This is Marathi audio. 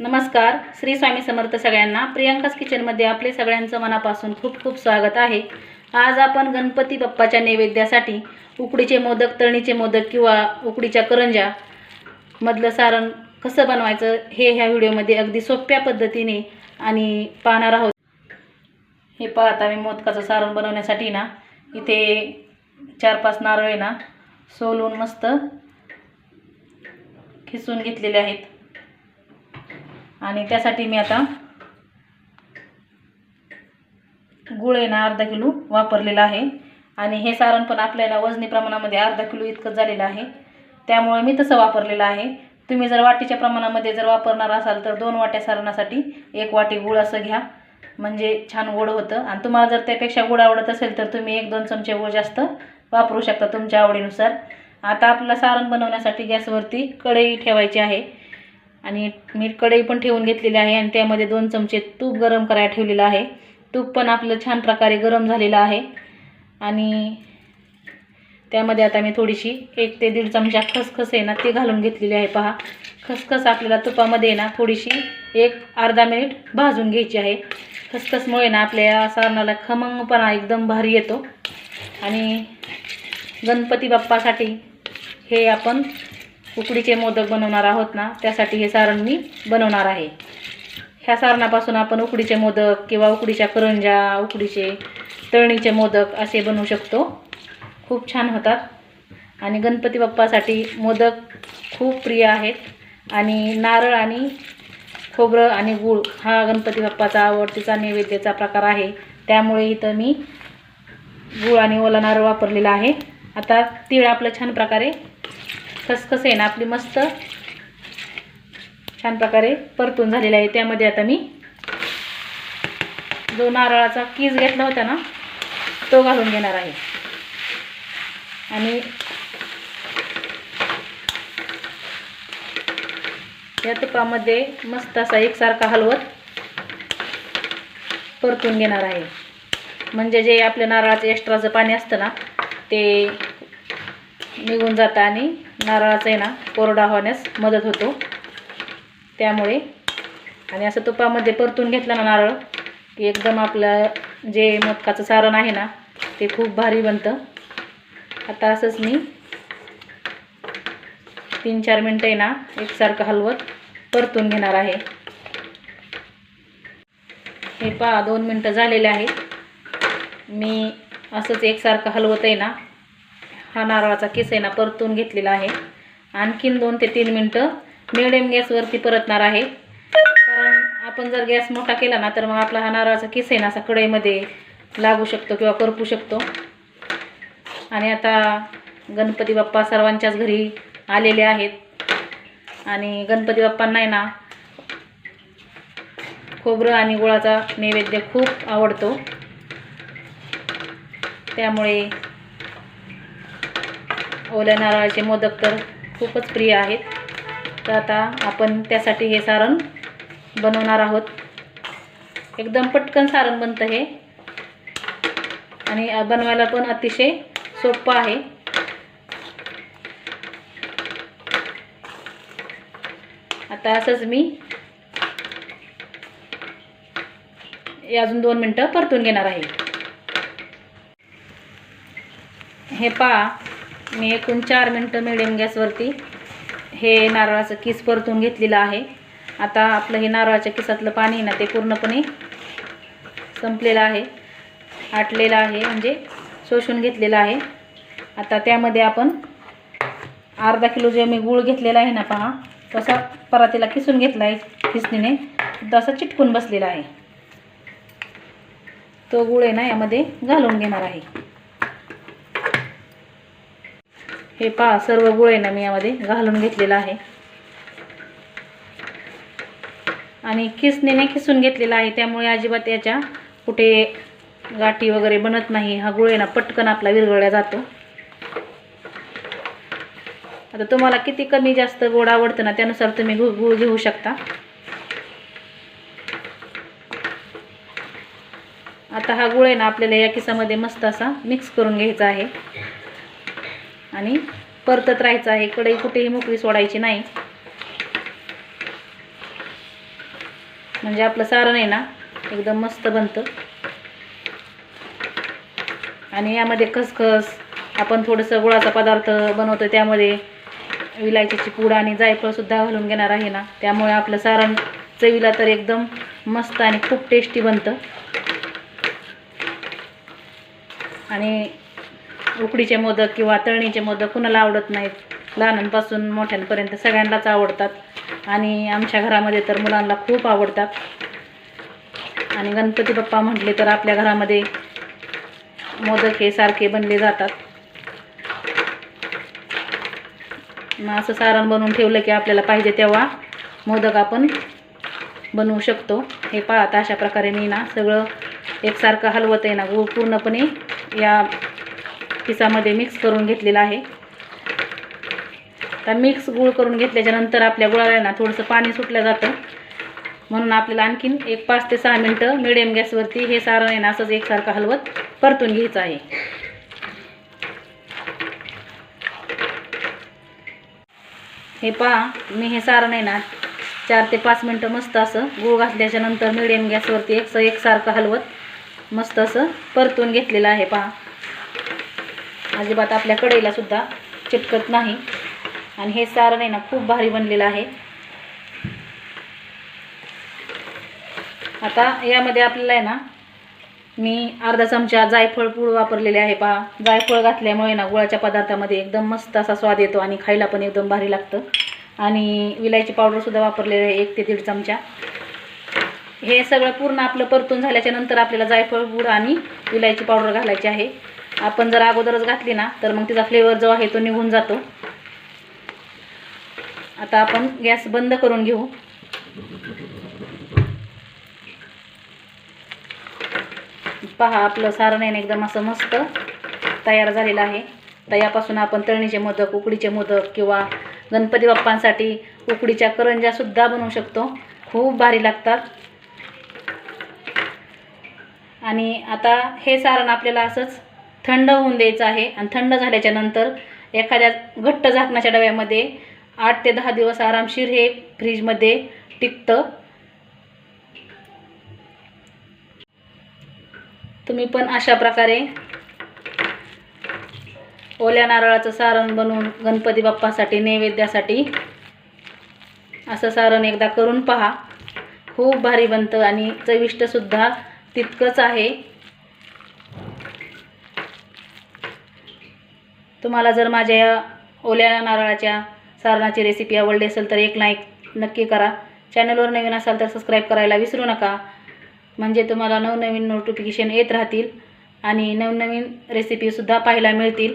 नमस्कार श्री स्वामी समर्थ सगळ्यांना. प्रियांकाच किचनमध्ये आपले सगळ्यांचं मनापासून खूप खूप स्वागत आहे. आज आपण गणपती बाप्पाच्या नैवेद्यासाठी उकडीचे मोदक तळणीचे मोदक किंवा उकडीच्या करंजा मधलं सारण कसं बनवायचं हे ह्या व्हिडिओमध्ये अगदी सोप्या पद्धतीने आणि पाहणार आहोत. हे पाहता मी मोदकाचं सारण बनवण्यासाठी ना इथे चार पाच नारळ आहे ना सोलून मस्त खिसून घेतलेले आहेत. आणि त्यासाठी मी आता गुळ आहे ना अर्धा किलो वापरलेला आहे. आणि हे सारण पण आपल्याला वजनी प्रमाणामध्ये अर्धा किलो इतकं झालेलं आहे. त्यामुळे मी तसं वापरलेलं आहे. तुम्ही जर वाटीच्या प्रमाणामध्ये जर वापरणार असाल तर दोन वाट्या सारणासाठी एक वाटी गुळ असं घ्या. म्हणजे छान गोड होतं. आणि तुम्हाला जर त्यापेक्षा गुळ आवडत असेल तर तुम्ही एक दोन चमचे गुळ जास्त वापरू शकता तुमच्या आवडीनुसार. आता आपलं सारण बनवण्यासाठी गॅसवरती कढई ठेवायची आहे. आणि मी कढई पण ठेवून घेतलेली आहे आणि त्यामध्ये दोन चमचे तूप गरम करायला ठेवलेलं आहे. तूप पण आपलं छान प्रकारे गरम झालेलं आहे. आणि त्यामध्ये आता मी थोडीशी एक ते दीड चमचा खसखस आहे ना ते घालून घेतलेली आहे. पहा खसखस आपल्याला तुपामध्ये ना थोडीशी एक अर्धा मिनिट भाजून घ्यायची आहे. खसखसमुळे ना आपल्या या सारणाला खमंगपणा एकदम भारी येतो. आणि गणपती बाप्पासाठी हे आपण उकडीचे मोदक बनवणार आहोत ना त्यासाठी हे सारण मी बनवणार आहे. ह्या सारणापासून आपण उकडीचे मोदक किंवा उकडीच्या करंजा उकडीचे तळणीचे मोदक असे बनवू शकतो. खूप छान होतात. आणि गणपती बाप्पासाठी मोदक खूप प्रिय आहेत. आणि नारळ आणि खोबरं आणि गूळ हा गणपती बाप्पाचा आवडतीचा नैवेद्याचा प्रकार आहे. त्यामुळे इथं मी गूळ आणि ओला नारळ वापरलेला आहे. आता तीळ आपलं छान प्रकारे खसखस आहे ना आपली मस्त छान प्रकारे परतून झालेली आहे. त्यामध्ये आता मी जो नारळाचा कीज घेतला होता ना तो घालून घेणार आहे. आणि या तुपामध्ये मस्त असा एकसारखा हलवत परतून घेणार आहे. म्हणजे जे आपल्या नारळाचं एक्स्ट्राचं पाणी असतं ना ते निघून जातं आणि नारळाचं आहे ना कोरडा होण्यास मदत होतो. त्यामुळे आणि असं तुपामध्ये परतून घेतलं ना नारळ की एकदम आपलं जे मटकाचं सारण आहे ना ते खूप भारी बनतं. आता असंच मी तीन चार मिनटं आहे ना एकसारखं हलवत परतून घेणार आहे. हे पहा दोन मिनटं झालेले आहेत मी असंच एकसारखं हलवत आहे ना हा नारळाचा किस आहे ना परतून घेतलेला आहे. आणखीन दोन ते तीन मिनटं मिडियम गॅसवरती परतणार आहे. कारण आपण जर गॅस मोठा केला ना तर मग आपला हा नारळाचा किस आहे ना असा कढईमध्ये लागू शकतो किंवा करपू शकतो. आणि आता गणपती बाप्पा सर्वांच्याच घरी आलेले आहेत. आणि गणपती बाप्पांना आहे ना खोबरं आणि गुळाचा नैवेद्य खूप आवडतो. त्यामुळे ओल्या नारळाचे मोदक तर खूपच प्रिय आहेत. तर आता आपण त्यासाठी हे सारण बनवणार आहोत. एकदम पटकन सारण बनतं हे. आणि बनवायला पण अतिशय सोपं आहे. आता असंच मी हे अजून दोन मिनटं परतून घेणार आहे. हे पहा. मी एकूण चार मिनटं मिडियम गॅसवरती हे नारळाचं किस परतून घेतलेलं आहे. आता आपलं हे नारळाच्या किसातलं पाणी ना ते पूर्णपणे संपलेलं आहे. आटलेलं आहे म्हणजे शोषून घेतलेलं आहे. आता त्यामध्ये आपण अर्धा किलो जे मी गूळ घेतलेला आहे ना पहा. तसा परातीला किसून घेतला आहे किसणीने तसा चिटकून बसलेला आहे. तो गूळ आहे ना यामध्ये घालून घेणार आहे. हे पहा सर्व गुळ आहे ना मी यामध्ये घालून घेतलेलं आहे. आणि खिसणीने खिसून घेतलेला आहे त्यामुळे अजिबात याच्या कुठे गाठी वगैरे बनत नाही. हा गुळ आहे ना पटकन आपला विरघळला जातो. आता तुम्हाला किती कमी जास्त गोड आवडतं ना त्यानुसार तुम्ही गु गुळ घेऊ शकता. आता हा गुळ आहे ना आपल्याला या किसामध्ये मस्त असा मिक्स करून घ्यायचा आहे. आणि परतत राहायचं आहे. कढई कुठेही मोकळी सोडायची नाही. म्हणजे आपलं सारण आहे ना एकदम मस्त बनतं. आणि यामध्ये खसखस आपण थोडंसं गुळाचा पदार्थ बनवतो त्यामध्ये. विलायचीची पूड आणि जायफळसुद्धा घालून घेणार आहे ना. त्यामुळे आपलं सारण चवीला तर एकदम मस्त आणि खूप टेस्टी बनतं. आणि उकडीचे मोदक किंवा तळणीचे मोदक कुणाला आवडत नाहीत. लहानांपासून मोठ्यांपर्यंत सगळ्यांनाच आवडतात. आणि आमच्या घरामध्ये तर मुलांना खूप आवडतात. आणि गणपती बाप्पा म्हटले तर आपल्या घरामध्ये मोदक हे सारखे बनले जातात. मग असं सारण बनवून ठेवलं की आपल्याला पाहिजे तेव्हा मोदक आपण बनवू शकतो. हे पाहता अशा प्रकारे मी ना सगळं एकसारखं हलवत आहे ना पूर्णपणे या किसामध्ये मिक्स करून घेतलेला आहे. तर मिक्स गूळ करून घेतल्याच्या नंतर आपल्या गुळाला ना थोडंसं पाणी सुटलं जातं. म्हणून आपल्याला आणखीन एक पाच ते सहा मिनटं मिडियम गॅसवरती हे सारण आहे ना असंच एकसारखं हलवत परतून घ्यायचं आहे. हे पहा मी हे सारण आहे ना चार ते पाच मिनटं मस्त असं गूळ घातल्याच्या नंतर मिडियम गॅसवरती एक एकसारखं हलवत मस्त असं परतून घेतलेलं आहे पहा. अजिबात आपल्या कढईलासुद्धा चिटकत नाही. आणि हे सारण आहे ना खूप भारी बनलेलं आहे. आता यामध्ये आपल्याला आहे ना मी अर्धा चमचा जायफळ पूड वापरलेले आहे पहा. जायफळ घातल्यामुळे ना गुळाच्या पदार्थामध्ये एकदम मस्त असा स्वाद येतो आणि खायला पण एकदम भारी लागतं. आणि विलायची पावडरसुद्धा वापरलेली आहे एक ते दीड चमचा. हे सगळं पूर्ण आपलं परतून झाल्याच्यानंतर आपल्याला जायफळ पूड आणि विलायची पावडर घालायची आहे. आपण जर अगोदरच घातली ना तर मग तिचा फ्लेवर जो आहे तो निघून जातो. आता आपण गॅस बंद करून घेऊ. पहा आपलं सारण आहे एकदम असं मस्त तयार झालेलं आहे. तर यापासून आपण तळणीचे मोदक उकडीचे मोदक किंवा गणपती बाप्पांसाठी उकडीच्या करंज्यासुद्धा बनवू शकतो. खूप भारी लागतात. आणि आता हे सारण आपल्याला असंच थंड होऊन द्यायचं आहे आणि थंड झाल्याच्यानंतर एखाद्या घट्ट झाकणाच्या डब्यामध्ये आठ ते दहा दिवस आरामशीर हे फ्रीजमध्ये टिकतं. तुम्ही पण अशा प्रकारे ओल्या नारळाचं सारण बनवून गणपती बाप्पासाठी नैवेद्यासाठी असं सारण एकदा करून पहा. खूप भारी बनतं आणि चविष्टसुद्धा तितकंच आहे. तुम्हाला जर माझ्या या ओल्या नारळाच्या सारणाची रेसिपी आवडली असेल तर एक लाईक नक्की करा. चॅनलवर नवीन असाल तर सबस्क्राईब करायला विसरू नका. म्हणजे तुम्हाला नवनवीन नोटिफिकेशन येत राहतील आणि नवनवीन रेसिपीसुद्धा पाहायला मिळतील.